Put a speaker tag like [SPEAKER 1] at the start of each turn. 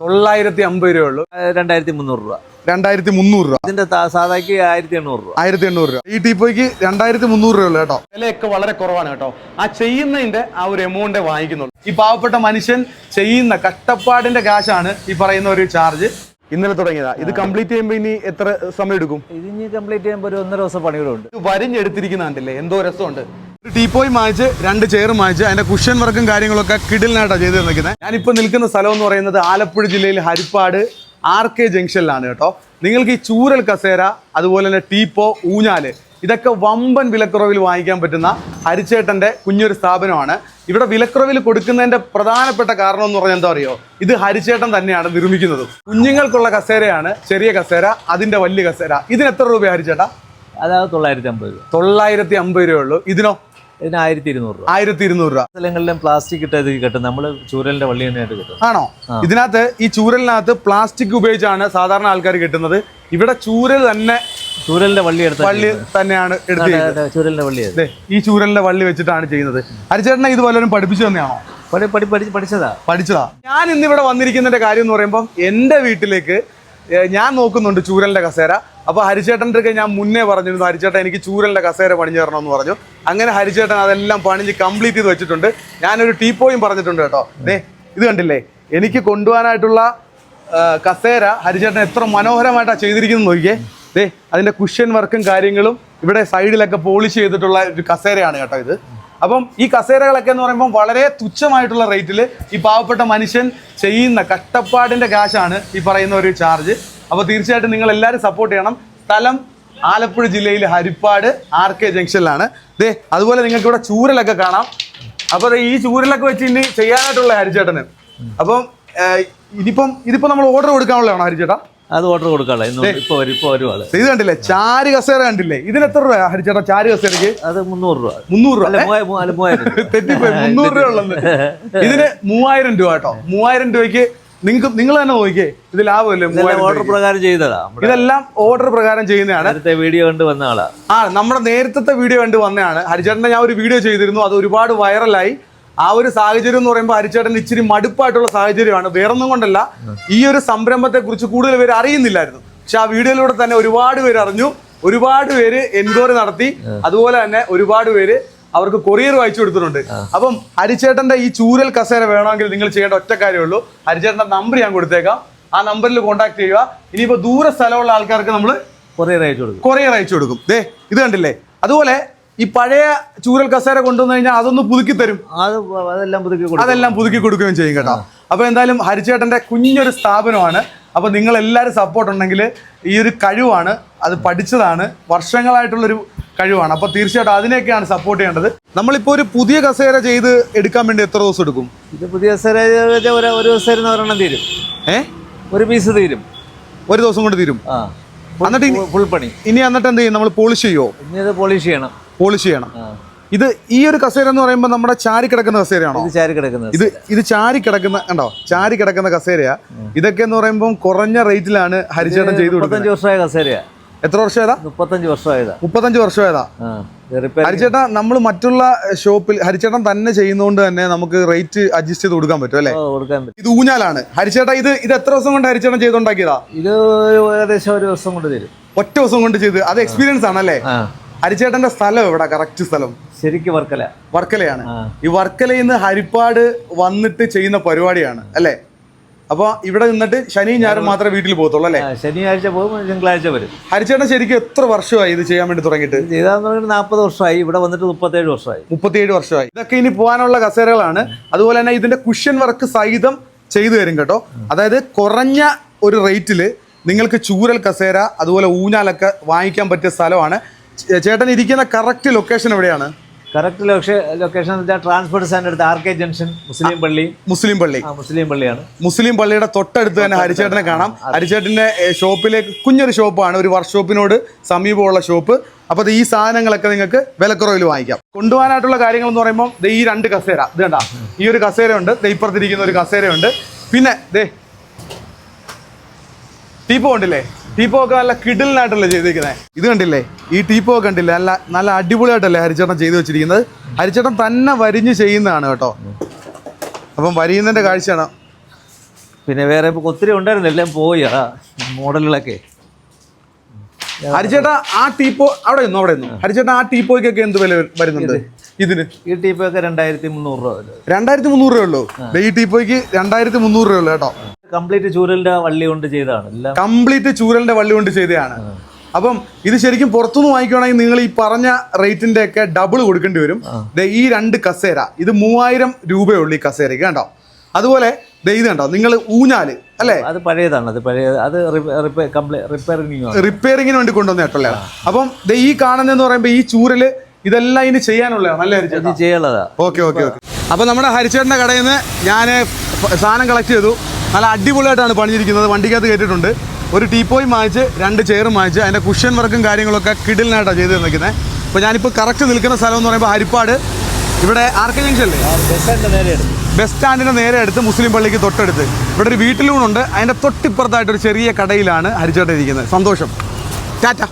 [SPEAKER 1] തൊള്ളായിരത്തി അമ്പത് രൂപ ഉള്ളൂ
[SPEAKER 2] രണ്ടായിരത്തി മുന്നൂറ് രൂപ.
[SPEAKER 1] രണ്ടായിരത്തി മുന്നൂറ് രൂപ.
[SPEAKER 2] ഇതിന്റെ സാധാക്കി ആയിരത്തി എണ്ണൂറ് രൂപ.
[SPEAKER 1] ആയിരത്തി എണ്ണൂറ് രൂപ. ഈ ടീപ്പോയ്ക്ക് രണ്ടായിരത്തി മുന്നൂറ് രൂപ ഉള്ളു കേട്ടോ. വിലയൊക്കെ വളരെ കുറവാണ് കേട്ടോ. ആ ചെയ്യുന്നതിന്റെ ആ ഒരു എമൗണ്ട് വാങ്ങിക്കുന്നുള്ളൂ. ഈ പാവപ്പെട്ട മനുഷ്യൻ ചെയ്യുന്ന കഷ്ടപ്പാടിന്റെ കാശാണ് ഈ പറയുന്ന ഒരു ചാർജ് ഇന്നലെ തുടങ്ങിയതാ. ഇത് കംപ്ലീറ്റ് ചെയ്യുമ്പോൾ ഇനി എത്ര സമയം എടുക്കും
[SPEAKER 2] ഇത് ഇനി കംപ്ലീറ്റ് ചെയ്യുമ്പോൾ ഒരു ഒന്നര ദിവസം പണികളുണ്ട്
[SPEAKER 1] ഇത് വരിഞ്ഞെടുത്തിരിക്കുന്ന കണ്ടില്ലേ? എന്തോ രസമുണ്ട്. ഒരു ടീപ്പോയി വാങ്ങിച്ച് രണ്ട് ചെയർ വാങ്ങിച്ച് അതിന്റെ കുഷൻ വർക്കും കാര്യങ്ങളൊക്കെ കിടിലിനായിട്ടാണ് ചെയ്ത് തന്നിരിക്കുന്നത് ഞാനിപ്പോൾ നിൽക്കുന്ന സ്ഥലം എന്ന് പറയുന്നത് ആലപ്പുഴ ജില്ലയിൽ ഹരിപ്പാട് ആർ കെ ജംഗ്ഷനിലാണ് കേട്ടോ. നിങ്ങൾക്ക് ഈ ചൂരൽ കസേര അതുപോലെ തന്നെ ടീപ്പോ ഊഞ്ഞാൽ ഇതൊക്കെ വമ്പൻ വിലക്കുറവിൽ വാങ്ങിക്കാൻ പറ്റുന്ന ഹരിച്ചേട്ടന്റെ കുഞ്ഞൊരു സ്ഥാപനമാണ്. ഇവിടെ വിലക്കുറവിൽ കൊടുക്കുന്നതിന്റെ പ്രധാനപ്പെട്ട കാരണം എന്ന് പറഞ്ഞാൽ എന്താ പറയുക ഇത് ഹരിച്ചേട്ടൻ തന്നെയാണ് നിർമ്മിക്കുന്നത്. കുഞ്ഞുങ്ങൾക്കുള്ള കസേരയാണ് ചെറിയ കസേര അതിന്റെ വലിയ കസേര. ഇതിന് എത്ര രൂപ ഹരിച്ചേട്ടാ?
[SPEAKER 2] അതായത് തൊള്ളായിരത്തി അമ്പത് രൂപ.
[SPEAKER 1] തൊള്ളായിരത്തി അമ്പത് രൂപ ഉള്ളൂ. ഇതിനോ
[SPEAKER 2] ഇതിന് ആയിരത്തി ഇരുന്നൂറ് രൂപ.
[SPEAKER 1] ആയിരത്തി ഇരുന്നൂറ് രൂപ.
[SPEAKER 2] സ്ഥലങ്ങളിലും പ്ലാസ്റ്റിക് ഇട്ടത് കിട്ടും നമ്മൾ ചൂരലിന്റെ വള്ളി തന്നെയായിട്ട് കിട്ടും
[SPEAKER 1] ആണോ? ഇതിനകത്ത് ഈ ചൂരലിനകത്ത് പ്ലാസ്റ്റിക് ഉപയോഗിച്ചാണ് സാധാരണ ആൾക്കാർ കിട്ടുന്നത്. ഇവിടെ ചൂരൽ തന്നെ
[SPEAKER 2] ചൂരലിന്റെ വള്ളി എടുത്ത
[SPEAKER 1] വള്ളി തന്നെയാണ് എടുത്ത് ചെയ്യുന്നത്.
[SPEAKER 2] ചൂരലിന്റെ വള്ളി
[SPEAKER 1] ഈ ചൂരലിന്റെ വള്ളി വെച്ചിട്ടാണ് ചെയ്യുന്നത്. അരിച്ചേട്ടനെ ഇത് വല്ലവരും പഠിപ്പിച്ചു തന്നെയാണോ?
[SPEAKER 2] പഠിച്ചതാ.
[SPEAKER 1] പഠിച്ചതാ. ഞാൻ ഇന്നിവിടെ വന്നിരിക്കുന്നതിന്റെ കാര്യം എന്ന് പറയുമ്പോൾ എന്റെ വീട്ടിലേക്ക് ഞാൻ നോക്കുന്നുണ്ട് ചൂരലിന്റെ കസേര. അപ്പോൾ ഹരിച്ചേട്ടന്റെ ഒക്കെ ഞാൻ മുന്നേ പറഞ്ഞിരുന്നു ഹരിച്ചേട്ടൻ എനിക്ക് ചൂരലിന്റെ കസേര പണിഞ്ഞു തരണമെന്ന് പറഞ്ഞു. അങ്ങനെ ഹരിചേട്ടൻ അതെല്ലാം പണിഞ്ഞ് കംപ്ലീറ്റ് ചെയ്ത് വെച്ചിട്ടുണ്ട്. ഞാനൊരു ടീപ്പോയും പറഞ്ഞിട്ടുണ്ട് കേട്ടോ. ദേ ഇത് കണ്ടില്ലേ? എനിക്ക് കൊണ്ടുപോകാനായിട്ടുള്ള കസേര ഹരിചേട്ടൻ എത്ര മനോഹരമായിട്ടാണ് ചെയ്തിരിക്കുന്നത് നോക്കിയേ ദേ അതിന്റെ കുഷ്യൻ വർക്കും കാര്യങ്ങളും ഇവിടെ സൈഡിലൊക്കെ പോളിഷ് ചെയ്തിട്ടുള്ള ഒരു കസേരയാണ് കേട്ടോ ഇത്. അപ്പം ഈ കസേരകളൊക്കെ എന്ന് പറയുമ്പോൾ വളരെ തുച്ഛമായിട്ടുള്ള റേറ്റിൽ ഈ പാവപ്പെട്ട മനുഷ്യൻ ചെയ്യുന്ന കഷ്ടപ്പാടിന്റെ കാശാണ് ഈ പറയുന്ന ഒരു ചാർജ്. അപ്പോൾ തീർച്ചയായിട്ടും നിങ്ങൾ എല്ലാവരും സപ്പോർട്ട് ചെയ്യണം. സ്ഥലം ആലപ്പുഴ ജില്ലയിൽ ഹരിപ്പാട് ആർ കെ ജംഗ്ഷനിലാണ്. ദേ അതുപോലെ നിങ്ങൾക്ക് ഇവിടെ ചൂരലൊക്കെ കാണാം. അപ്പോൾ ഈ ചൂരലൊക്കെ വെച്ച് ഇനി ചെയ്യാനായിട്ടുള്ള ഹരിച്ചേട്ടന് അപ്പം ഇതിപ്പം ഇതിപ്പോൾ നമ്മൾ ഓർഡർ കൊടുക്കാനുള്ളതാണോ ഹരിച്ചേട്ടാ
[SPEAKER 2] അത് ഓർഡർ കൊടുക്കാനുള്ള. ഇപ്പൊ
[SPEAKER 1] ഇത് കണ്ടില്ലേ? ചാരി കസേര കണ്ടില്ലേ? ഇതിന് എത്ര രൂപ ഹരിച്ചേട്ടാ ചാരി കസേരക്ക്
[SPEAKER 2] അത് മുന്നൂറ് രൂപ.
[SPEAKER 1] മുന്നൂറ് രൂപ. തെറ്റിപ്പോയി. മുന്നൂറ് രൂപ ഉള്ളത് ഇതിന് മൂവായിരം രൂപ കേട്ടോ. മൂവായിരം രൂപയ്ക്ക് നിങ്ങൾക്ക് നിങ്ങൾ തന്നെ നോക്കിയേ ഇത് ലാഭമല്ലേ?
[SPEAKER 2] ഇതെല്ലാം ഓർഡർ പ്രകാരം ചെയ്തതാ
[SPEAKER 1] ഇതെല്ലാം ഓർഡർ പ്രകാരം ചെയ്യുന്നതാണ്.
[SPEAKER 2] നേരത്തെ വീഡിയോ കണ്ട് വന്ന ആളാ.
[SPEAKER 1] ആ നമ്മുടെ നേരത്തെ വീഡിയോ കണ്ട് വന്നതാണ്. ഹരിചേട്ടന്റെ ഞാൻ ഒരു വീഡിയോ ചെയ്തിരുന്നു. അത് ഒരുപാട് വൈറലായി ആ ഒരു സാഹചര്യം എന്ന് പറയുമ്പോൾ ഹരിച്ചേട്ടൻ ഇച്ചിരി മടുപ്പായിട്ടുള്ള സാഹചര്യമാണ്. വേറൊന്നും കൊണ്ടല്ല. ഈ ഒരു സംരംഭത്തെ കുറിച്ച് കൂടുതൽ പേര് അറിയുന്നില്ലായിരുന്നു. പക്ഷെ ആ വീഡിയോയിലൂടെ തന്നെ ഒരുപാട് പേര് അറിഞ്ഞു. ഒരുപാട് പേര് എൻക്വയറി നടത്തി. അതുപോലെ തന്നെ ഒരുപാട് പേര് അവർക്ക് കൊറിയർ വായിച്ചു കൊടുത്തിട്ടുണ്ട്. അപ്പം ഹരിച്ചേട്ടന്റെ ഈ ചൂരൽ കസേര വേണമെങ്കിൽ നിങ്ങൾ ചെയ്യേണ്ട ഒറ്റ കാര്യമുള്ളൂ. ഹരിച്ചേട്ടന്റെ നമ്പർ ഞാൻ കൊടുത്തേക്കാം. ആ നമ്പറിൽ കോൺടാക്ട് ചെയ്യുക. ഇനിയിപ്പോ ദൂര സ്ഥലമുള്ള ആൾക്കാർക്ക് നമ്മൾ
[SPEAKER 2] കൊറിയർ അയച്ചു കൊടുക്കും.
[SPEAKER 1] കൊറിയർ അയച്ചു കൊടുക്കും. ദേ ഇത് കണ്ടില്ലേ? അതുപോലെ ഈ പഴയ ചൂരൽ കസേര കൊണ്ടുവന്നു കഴിഞ്ഞാൽ അതൊന്ന് പുതുക്കി തരും.
[SPEAKER 2] അത് അതെല്ലാം പുതുക്കി കൊടുക്കും.
[SPEAKER 1] അതെല്ലാം പുതുക്കി കൊടുക്കുകയും ചെയ്യും കേട്ടോ. അപ്പൊ എന്തായാലും ഹരിച്ചേട്ടന്റെ കുഞ്ഞൊരു സ്ഥാപനമാണ്. അപ്പൊ നിങ്ങൾ എല്ലാവരും സപ്പോർട്ട് ഉണ്ടെങ്കിൽ ഈ ഒരു കഴിവാണ്. അത് പഠിച്ചതാണ്. വർഷങ്ങളായിട്ടുള്ളൊരു കഴിവാണ്. അപ്പൊ തീർച്ചയായിട്ടും അതിനെയൊക്കെയാണ് സപ്പോർട്ട് ചെയ്യേണ്ടത്. നമ്മളിപ്പോ ഒരു പുതിയ കസേര ചെയ്ത് എടുക്കാൻ വേണ്ടി എത്ര ദിവസം എടുക്കും?
[SPEAKER 2] ഇത് പുതിയ കസേര ഒരു ഒരു ഒരെണ്ണം തീരും.
[SPEAKER 1] ഏ?
[SPEAKER 2] ഒരു പീസ് തീരും.
[SPEAKER 1] ഒരു ദിവസം കൊണ്ട് തീരും?
[SPEAKER 2] ആ.
[SPEAKER 1] എന്നിട്ട്
[SPEAKER 2] ഫുൾ പണി.
[SPEAKER 1] ഇനി എന്നിട്ട് എന്ത് ചെയ്യും? നമ്മൾ പോളിഷ് ചെയ്യുമോ
[SPEAKER 2] ഇനി ഇത് പോളിഷ് ചെയ്യണം.
[SPEAKER 1] പോളിഷ് ചെയ്യണം. ഇത് ഈ ഒരു കസേര എന്ന് പറയുമ്പോൾ നമ്മുടെ ചാരി കിടക്കുന്ന കസേരയാണോ?
[SPEAKER 2] ചാരി കിടക്കുന്ന
[SPEAKER 1] ഇത് ഇത് ചാരി കിടക്കുന്ന കണ്ടോ? ചാരി കിടക്കുന്ന കസേരയാ. ഇതൊക്കെ എന്ന് പറയുമ്പോൾ കുറഞ്ഞ റേറ്റിലാണ് ഹരിചേട്ടൻ ചെയ്തു കൊടുക്കുന്നത്.
[SPEAKER 2] വർഷമായ കസേരയാ.
[SPEAKER 1] എത്ര വർഷം ഏതാ
[SPEAKER 2] മുപ്പത്തഞ്ച് വർഷമായതാ.
[SPEAKER 1] മുപ്പത്തഞ്ച് വർഷം ഏതാ
[SPEAKER 2] ഹരിചേട്ടൻ
[SPEAKER 1] ഹരിച്ചേട്ടൻ നമ്മൾ മറ്റുള്ള ഷോപ്പിൽ ഹരിച്ചേട്ടൻ തന്നെ ചെയ്യുന്നതുകൊണ്ട് തന്നെ നമുക്ക് റേറ്റ് അഡ്ജസ്റ്റ് ചെയ്ത് കൊടുക്കാൻ പറ്റും അല്ലേ?
[SPEAKER 2] കൊടുക്കാൻ പറ്റും.
[SPEAKER 1] ഇത് ഊഞ്ഞാലാണ്. ഹരിച്ചേട്ട ഇത് ഇത് എത്ര ദിവസം കൊണ്ട് ഹരിച്ചേട്ടൻ ചെയ്തുണ്ടാക്കിയതാ?
[SPEAKER 2] ഇത് ഏകദേശം ഒരു ദിവസം കൊണ്ട് തരും.
[SPEAKER 1] ഒറ്റ ദിവസം കൊണ്ട് ചെയ്ത്. അത് എക്സ്പീരിയൻസ് ആണല്ലേ? ഹരിച്ചേട്ടന്റെ സ്ഥലം എവിടെ? കറക്റ്റ് സ്ഥലം.
[SPEAKER 2] ശരിക്കും വർക്കല.
[SPEAKER 1] വർക്കലയാണ്. ഈ വർക്കലയിൽ നിന്ന് ഹരിപ്പാട് വന്നിട്ട് ചെയ്യുന്ന പരിപാടിയാണ് അല്ലേ? അപ്പൊ ഇവിടെ നിന്നിട്ട് ശനി ഞായറും മാത്രമേ വീട്ടിൽ പോകത്തുള്ളൂ അല്ലേ?
[SPEAKER 2] ശനിയാഴ്ച പോകും തിങ്കളാഴ്ച വരും.
[SPEAKER 1] ഹരിച്ചേട്ടൻ ശരിക്കും എത്ര വർഷമായി ഇത് ചെയ്യാൻ വേണ്ടി തുടങ്ങിയിട്ട്?
[SPEAKER 2] ചെയ്താന്ന് പറഞ്ഞാൽ നാൽപ്പത് വർഷമായി ഇവിടെ വന്നിട്ട് മുപ്പത്തേഴ് വർഷമായി.
[SPEAKER 1] മുപ്പത്തിയേഴ് വർഷമായി. ഇതൊക്കെ ഇനി പോകാനുള്ള കസേരകളാണ്. അതുപോലെ തന്നെ ഇതിന്റെ കുഷ്യൻ വർക്ക് സഹിതം ചെയ്തു തരും കേട്ടോ. അതായത് കുറഞ്ഞ ഒരു റേറ്റിൽ നിങ്ങൾക്ക് ചൂരൽ കസേര അതുപോലെ ഊഞ്ഞാലൊക്കെ വാങ്ങിക്കാൻ പറ്റിയ സ്ഥലമാണ്. ചേട്ടൻ ഇരിക്കുന്ന കറക്റ്റ് ലൊക്കേഷൻ എവിടെയാണ്?
[SPEAKER 2] കറക്റ്റ് ലൊക്കേഷൻ എന്ന് വെച്ചാൽ ട്രാൻസ്പോർട്ട് സ്റ്റാൻഡ് അടുത്ത് ആർ കെ ജംഗ്ഷൻ മുസ്ലിം പള്ളി.
[SPEAKER 1] മുസ്ലിം പള്ളി.
[SPEAKER 2] മുസ്ലിം പള്ളിയാണ്.
[SPEAKER 1] മുസ്ലിം പള്ളിയുടെ തൊട്ടടുത്ത് തന്നെ ഹരിചേട്ടനെ കാണാം. ഹരിചേട്ടന്റെ ഷോപ്പിലേക്ക് കുഞ്ഞൊരു ഷോപ്പാണ് ഒരു വർക്ക്ഷോപ്പിനോട് സമീപമുള്ള ഷോപ്പ്. അപ്പോൾ ഈ സാധനങ്ങളൊക്കെ നിങ്ങൾക്ക് വിലക്കുറവിൽ വാങ്ങിക്കാം. കൊണ്ടുപോകാനായിട്ടുള്ള കാര്യങ്ങൾ എന്ന് പറയുമ്പോൾ ദേ ഈ രണ്ട് കസേര. ഇത് കണ്ട? ഈ ഒരു കസേരയുണ്ട് ദേ ഇപ്പുറത്തിരിക്കുന്ന ഒരു കസേരയുണ്ട്. പിന്നെ ദേ ടീപ്പോ കണ്ടില്ലേ ടീപ്പോ ഒക്കെ നല്ല കിടിലിനായിട്ടല്ലേ ചെയ്തിരിക്കുന്നത് ഇത് കണ്ടില്ലേ? ഈ ടീപ്പോ ഒക്കെ കണ്ടില്ലേ? നല്ല നല്ല അടിപൊളിയായിട്ടല്ലേ ഹരിച്ചേട്ടൻ ചെയ്തു വെച്ചിരിക്കുന്നത്. ഹരിച്ചേട്ടൻ തന്നെ വരിഞ്ഞ് ചെയ്യുന്നതാണ് കേട്ടോ. അപ്പം വരിയുന്നതിന്റെ കാഴ്ചയാണ്.
[SPEAKER 2] പിന്നെ വേറെ ഒത്തിരി ഉണ്ടായിരുന്നു എല്ലാം പോയി. മോഡലുകളൊക്കെ.
[SPEAKER 1] ഹരിച്ചേട്ടാ ആ ടീപ്പോ അവിടെ ഇന്നു അവിടെ ഇന്നു ഹരിച്ചേട്ടാ ആ ടീപ്പോയ്ക്കൊക്കെ എന്ത് വില വരുന്നുണ്ട്? ഇതിന്?
[SPEAKER 2] ഈ ടീപ്പൊക്കെ രണ്ടായിരത്തി മുന്നൂറ് രൂപ വരും.
[SPEAKER 1] രണ്ടായിരത്തി മുന്നൂറ് രൂപ ഉള്ളൂ ഈ ടീപ്പോയ്ക്ക് രണ്ടായിരത്തി മുന്നൂറ് രൂപ ഉള്ളൂ കേട്ടോ.
[SPEAKER 2] കംപ്ലീറ്റ് ചൂരലിന്റെ വള്ളി കൊണ്ട് ചെയ്തതാണ്. എല്ലാം
[SPEAKER 1] കംപ്ലീറ്റ് ചൂരലിന്റെ വള്ളി കൊണ്ട് ചെയ്തതാണ്. അപ്പം ഇത് ശരിക്കും പുറത്തുനിന്ന് വാങ്ങിക്കുകയാണെങ്കിൽ നിങ്ങൾ ഈ പറഞ്ഞ റേറ്റിന്റെ ഒക്കെ ഡബിൾ കൊടുക്കേണ്ടി വരും. ഈ രണ്ട് കസേര ഇത് മൂവായിരം രൂപയുള്ളൂ ഈ കസേരയ്ക്ക് കണ്ടോ? അതുപോലെ ഇത് കണ്ടോ? നിങ്ങൾ ഊഞ്ഞാൽ അല്ലേ?
[SPEAKER 2] അത് പഴയതാണ്. അത് പഴയ അത് റിപ്പയറിംഗ്
[SPEAKER 1] റിപ്പയറിങ്ങിന് വേണ്ടി. കൊണ്ടുവന്ന കേട്ടല്ലേ അപ്പം ഈ കാണുന്നതെന്ന് പറയുമ്പോൾ ഈ ചൂരൽ ഇതെല്ലാം ഇനി ചെയ്യാനുള്ളതാണ് നല്ല
[SPEAKER 2] ചെയ്യാനുള്ളതാ.
[SPEAKER 1] Okay okay okay. അപ്പോൾ നമ്മുടെ ഹരിച്ചേട്ടന്റെ കടയിൽ നിന്ന് ഞാൻ സാധനം കളക്ട് ചെയ്തു. നല്ല അടിപൊളിയായിട്ടാണ് പണിഞ്ഞിരിക്കുന്നത് വണ്ടിക്കകത്ത് കയറ്റിയിട്ടുണ്ട് ഒരു ടീപ്പോയും വാങ്ങിച്ച് രണ്ട് ചെയറും വാങ്ങിച്ച് അതിന്റെ കുഷൻ വർക്കും കാര്യങ്ങളൊക്കെ കിടിലിനായിട്ടാണ് ചെയ്ത് തന്നിരിക്കുന്നത് അപ്പോൾ ഞാനിപ്പോൾ കറക്റ്റ് നിൽക്കുന്ന സ്ഥലം എന്ന് പറയുമ്പോൾ ഹരിപ്പാട്. ഇവിടെ ആർക്കെ
[SPEAKER 2] എടുത്തു
[SPEAKER 1] ബസ് സ്റ്റാൻഡിന്റെ നേരെ അടുത്ത്. മുസ്ലിം പള്ളിക്ക് തൊട്ടടുത്ത്. ഇവിടെ ഒരു വീട്ടിലൂണുണ്ട് അതിന്റെ തൊട്ടിപ്പുറത്തായിട്ടൊരു ചെറിയ കടയിലാണ് ഹരിച്ചോട്ടിരിക്കുന്നത് സന്തോഷം. ടാറ്റ.